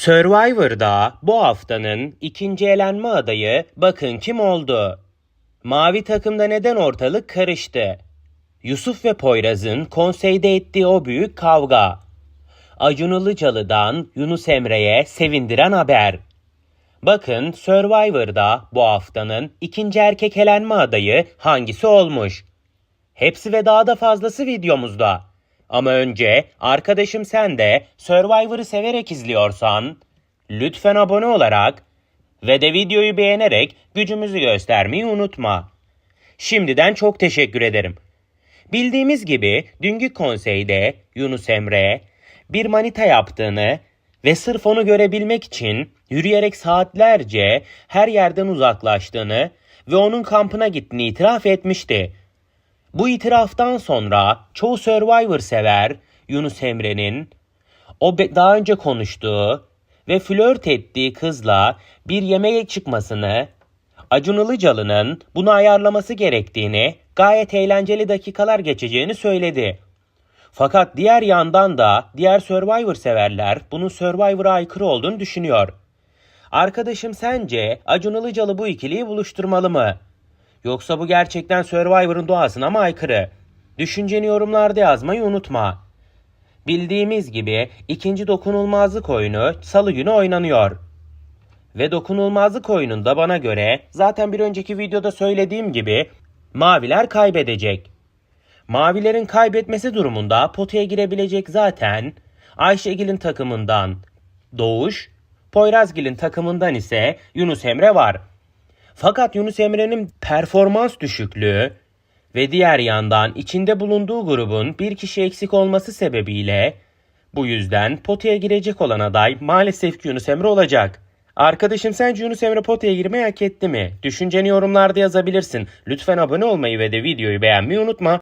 Survivor'da bu haftanın ikinci elenme adayı bakın kim oldu? Mavi takımda neden ortalık karıştı? Yusuf ve Poyraz'ın konseyde ettiği o büyük kavga. Acun Ilıcalı'dan Yunus Emre'ye sevindiren haber. Bakın Survivor'da bu haftanın ikinci erkek elenme adayı hangisi olmuş? Hepsi ve daha da fazlası videomuzda. Ama önce arkadaşım sen de Survivor'ı severek izliyorsan lütfen abone olarak ve de videoyu beğenerek gücümüzü göstermeyi unutma. Şimdiden çok teşekkür ederim. Bildiğimiz gibi dünkü konseyde Yunus Emre bir manita yaptığını ve sırf onu görebilmek için yürüyerek saatlerce her yerden uzaklaştığını ve onun kampına gittiğini itiraf etmişti. Bu itiraftan sonra çoğu Survivor sever Yunus Emre'nin o daha önce konuştuğu ve flört ettiği kızla bir yemeğe çıkmasını, Acun Ilıcalı'nın bunu ayarlaması gerektiğini, gayet eğlenceli dakikalar geçeceğini söyledi. Fakat diğer yandan da diğer Survivor severler bunun Survivor'a aykırı olduğunu düşünüyor. Arkadaşım sence Acun Ilıcalı bu ikiliyi buluşturmalı mı? Yoksa bu gerçekten Survivor'ın doğasına mı aykırı? Düşünceni yorumlarda yazmayı unutma. Bildiğimiz gibi ikinci dokunulmazlık oyunu salı günü oynanıyor. Ve dokunulmazlık oyununda bana göre zaten bir önceki videoda söylediğim gibi maviler kaybedecek. Mavilerin kaybetmesi durumunda potaya girebilecek zaten Ayşegül'ün takımından Doğuş, Poyrazgil'in takımından ise Yunus Emre var. Fakat Yunus Emre'nin performans düşüklüğü ve diğer yandan içinde bulunduğu grubun bir kişi eksik olması sebebiyle bu yüzden potaya girecek olan aday maalesef ki Yunus Emre olacak. Arkadaşım sence Yunus Emre potaya girmeyi hak etti mi? Düşünceni yorumlarda yazabilirsin. Lütfen abone olmayı ve de videoyu beğenmeyi unutma.